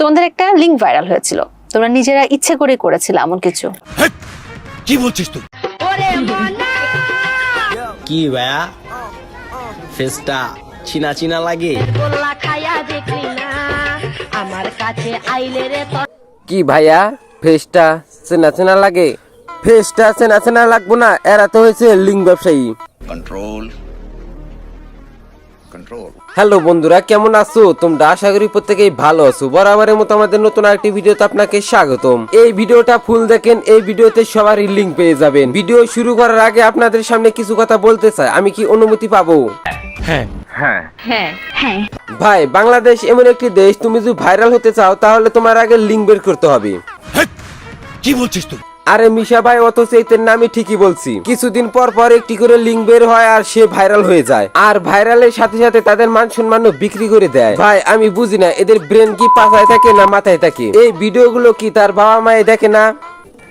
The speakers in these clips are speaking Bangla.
তোমাদের একটা লিঙ্ক ভাইরাল হয়েছিল। তোমরা নিজেরা ইচ্ছে করে করেছিলে এমন কিছু। কি বলছিস তুই? কি ভাইয়া? ফেসটা চিনা চিনা লাগে? আমার কাছে আইলে রে কি ভাইয়া? ফেসটা চেনা চেনা লাগে? ফেসটা চেনা চেনা লাগবো না এরা তো হয়েছে লিঙ্ক ব্যবসায়ী। কন্ট্রোল কন্ট্রোল হ্যালো বন্ধুরা কেমন আছো? তোমরা আশা করি প্রত্যেকেই ভালো আছো। বরাবরের মতো আমাদের নতুন আরেকটি ভিডিওতে আপনাকে স্বাগতম। এই ভিডিওটা ফুল দেখেন এই ভিডিওতে সবারই লিঙ্ক পেয়ে যাবেন। ভিডিও শুরু করার আগে আপনাদের সামনে কিছু কথা বলতে চাই। আমি কি অনুমতি পাবো? হ্যাঁ। ভাই বাংলাদেশ এমন একটি দেশ তুমি যদি ভাইরাল হতে চাও তাহলে তোমার আগে লিঙ্ক বের করতে হবে। কি বলছিস তুই? আরে মিশা ভাই অত চৈতের নামই ঠিকই বলছি। কিছুদিন পর পর একটি করে লিঙ্ক বের হয় আর সে ভাইরাল হয়ে যায়। আর ভাইরালের সাথে সাথে তাদের মান সম্মান বিক্রি করে দেয়। ভাই, আমি বুঝি না, এদের ব্রেন কি পাশায় থাকে না মাথায় থাকে? এই ভিডিওগুলো কি তার বাবা মায়ে দেখে না?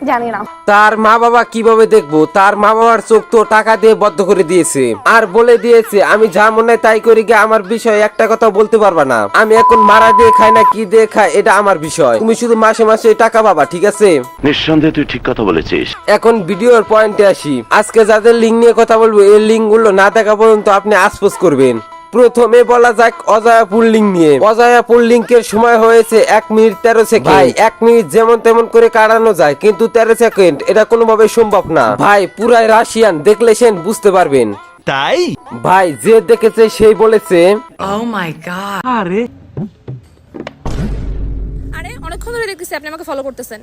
জানি না। তার মা বাবা কীভাবে দেখব? তার মা বাবার চোখ তো টাকা দিয়ে বদ্ধ করে দিয়েছে। আর বলে দিয়েছে আমি যা মনে হয় তাই করি গিয়ে আমার বিষয়ে একটা কথা বলতে পারবা না। আমি এখন মারা দিয়ে খাই না কি দিয়ে খাই এটা আমার বিষয়। তুমি শুধু মাসে মাসে টাকা পাবা ঠিক আছে? নিঃসন্দেহে তুই ঠিক কথা বলেছিস। এখন ভিডিওর পয়েন্টে আসি। আজকে যাদের লিঙ্ক নিয়ে কথা বলব এই লিঙ্কগুলো না দেখা পর্যন্ত আপনি আসপোস করবেন। প্রথমে বলা যাক অজয়াপুর লিঙ্ক নিয়ে। অজয়াপুর লিঙ্কের সময় হয়েছে এক মিনিট তেরো সেকেন্ড। ভাই। এক মিনিট যেমন তেমন করে কাটানো যায় কিন্তু তেরো সেকেন্ড এটা কোনোভাবে সম্ভব না। ভাই পুরাই রাশিয়ান দেখলে সেন বুঝতে পারবেন। তাই? ভাই যে দেখেছে সেই বলেছে। ও মাই গড আরে। অনেকক্ষণ ধরে দেখতেছি আপনি আমাকে ফলো করতেছেন।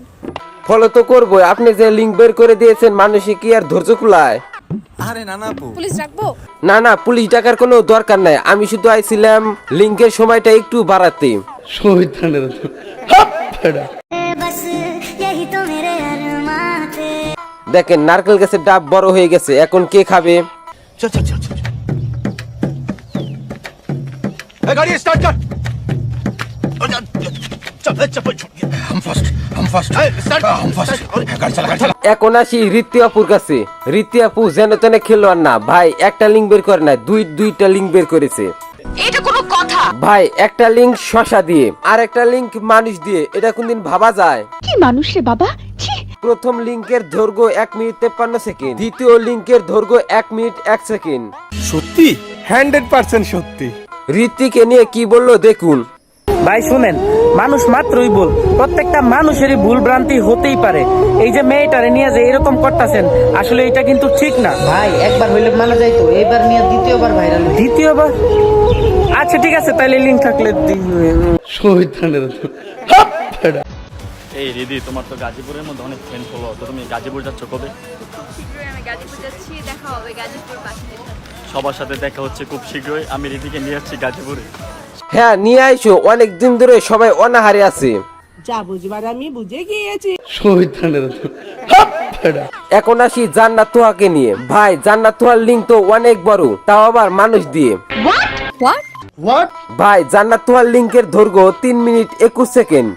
ফলো তো করব আপনি যে লিঙ্ক বের করে দিয়েছেন মানুষে কি আর ধৈর্য কুলায় না না পুলিশ ডাকার কোনো দরকার নাই। আমি শুধু আইছিলাম লিঙ্কের সময়টা একটু বাড়াতে। দেখেন নারকেল গাছের ডাব বড় হয়ে গেছে। এখন কে খাবে? চল চল চল চল গাড়ি স্টার্ট কর। এখন আসি ঋত্তি কাছে। ঋত্তি যেন তেন খেলো না। ভাই একটা লিঙ্ক বের করে না দুই দুইটা লিঙ্ক বের করেছে। এটা কোনো কথা। ভাই একটা লিঙ্ক শশা দিয়ে আর একটা লিঙ্ক মানুষ দিয়ে। এটা কোনদিন ভাবা যায়? কি মানুষ রে বাবা? প্রথম লিঙ্কের দৈর্ঘ্য এক মিনিট তেপ্পান্ন সেকেন্ড দ্বিতীয় লিঙ্কের দৈর্ঘ্য এক মিনিট এক সেকেন্ড সত্যি? হান্ড্রেড পার্সেন্ট সত্যি। ঋত্বিকে নিয়ে কি বলল দেখুন। ভাই শুনেন মানুষ মাত্রই ভুল। প্রত্যেকটা মানুষেরই ভুল ভ্রান্তি হতেই পারে। এই যে মেয়েটারে নিয়ে যে এরকম করতেছেন আসলে এটা কিন্তু ঠিক না। ভাই একবার হইলে মানা যাইতো এবার নিয়ে দ্বিতীয়বার ভাইরাল দ্বিতীয়বার? আচ্ছা ঠিক আছে তাহলে লিঙ্ক থাকলে দিন। এই রিদি তোমার তো গাজীপুরের মধ্যে অনেক ফ্রেন্ড ফলো তো তুমি গাজীপুর যাচ্ছ কবে? শীঘ্রই আমি গাজীপুর যাচ্ছি দেখা হবে গাজীপুর পাশে। সবার সাথে দেখা হচ্ছে খুব শীঘ্রই। আমি রিদিকে নিয়ে যাচ্ছি গাজীপুরে। হ্যাঁ নিয়ে আইসো। অনেক দিন ধরে সবাই অনাহারে আছে। যা বুঝবার আমি বুঝে গিয়েছি। এখন আসি জান্নাত তোহাকে নিয়ে। ভাই জান্নাত তোহার লিঙ্ক তো অনেক বড়। তাও আবার মানুষ দিয়ে। ভাই জান্নাত তোহার লিঙ্কের দৈর্ঘ্য তিন মিনিট একুশ সেকেন্ড।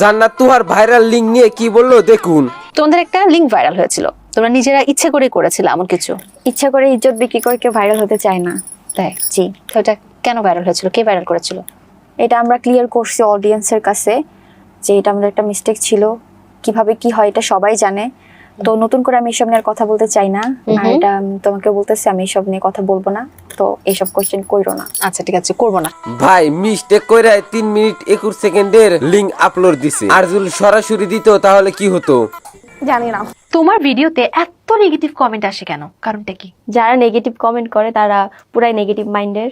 জান্নাত তোহার ভাইরাল লিঙ্ক নিয়ে কি বলল দেখুন। তোমাদের একটা লিঙ্ক ভাইরাল হয়েছিল। তোমরা নিজেরা ইচ্ছে করে করেছিলে এমন কিছু। ইচ্ছা করে ইজ্জত বিক্রি করে কেউ ভাইরাল হতে চায় না। তাই? জি তো এটা কেন ভাইরাল হয়েছিল? কে ভাইরাল করেছিল? এটা আমরা ক্লিয়ার করছি অডিয়েন্সের কাছে যে এটা আমাদের একটা মিস্টেক ছিল। কীভাবে কি হয় এটা সবাই জানে। তো নতুন করে আমি এসব নিয়ে আর কথা বলতে চাই না। আর এটা তোমাকে বলতেছি আমি এসব নিয়ে কথা বলব না। তো এইসব কোয়েশ্চেন কইরো না। আচ্ছা ঠিক আছে করব না। ভাই মিস্টেক করে তিন মিনিট একুশ সেকেন্ডের লিঙ্ক আপলোড দিছে। আর যদি সরাসরি দিত তাহলে কি হতো? জানি না। তোমার ভিডিওতে এত নেগেটিভ কমেন্ট আসে কেন? কারণটা কি? যারা নেগেটিভ কমেন্ট করে তারা পুরাই নেগেটিভ মাইন্ডের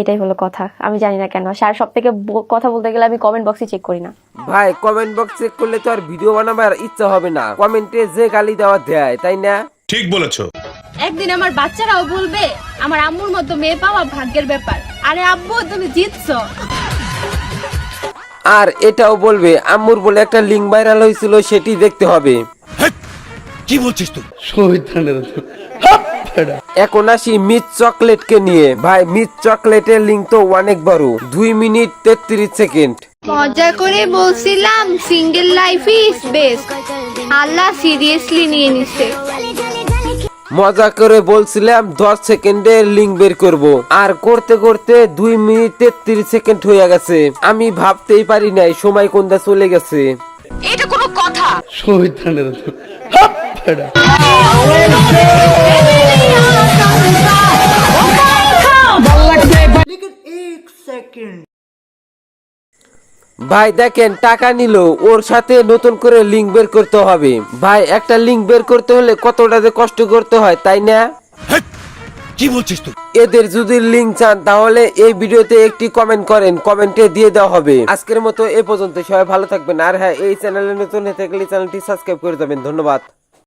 এটাই হলো কথা। আমি জানি না কেন। স্যার সব থেকে কথা বলতে গেলে আমি কমেন্ট বক্সে চেক করি না। ভাই কমেন্ট বক্স চেক করলে তো আর ভিডিও বানাবার ইচ্ছা হবে না। কমেন্টে যে গালি দেওয়া দেয় তাই না? ঠিক বলেছ। একদিন আমার বাচ্চারাও বলবে আমার আম্মুর মতো মেয়ে পাওয়া ভাগ্যের ব্যাপার। আরে আব্বু তুমি জিতছো। আর এটাও বলবে আম্মুর বলে একটা লিঙ্ক ভাইরাল হয়েছিল সেটি দেখতে হবে। কি বলছিস তুই? এখন আসি মিট চকলেটকে নিয়ে। ভাই মিট চকলেটের লিঙ্ক তো অনেক বড়। দুই মিনিট তেত্রিশ সেকেন্ড। মজা করে বলছিলাম single life is best Allah seriously নিয়ে নিছে। মজা করে বলছিলাম দশ সেকেন্ডে লিঙ্ক বের করব। আর করতে করতে দুই মিনিট তেত্রিশ সেকেন্ড হয়ে গেছে। আমি ভাবতেই পারি নাই সময় কোনটা চলে গেছে। ভাই দেখেন টাকা নিল ওর সাথে নতুন করে লিঙ্ক বের করতে হবে। ভাই একটা লিঙ্ক বের করতে হলে কতটা যে কষ্ট করতে হয় তাই না? কি বলছিস তুই? এদের যদি লিঙ্ক চান তাহলে এই ভিডিওতে একটি কমেন্ট করেন কমেন্টে দিয়ে দেওয়া হবে। আজকের মতো এ পর্যন্ত সবাই ভালো থাকবেন। আর হ্যাঁ এই চ্যানেলে নতুন হয়ে থাকলে চ্যানেলটি সাবস্ক্রাইব করে দেবেন ধন্যবাদ।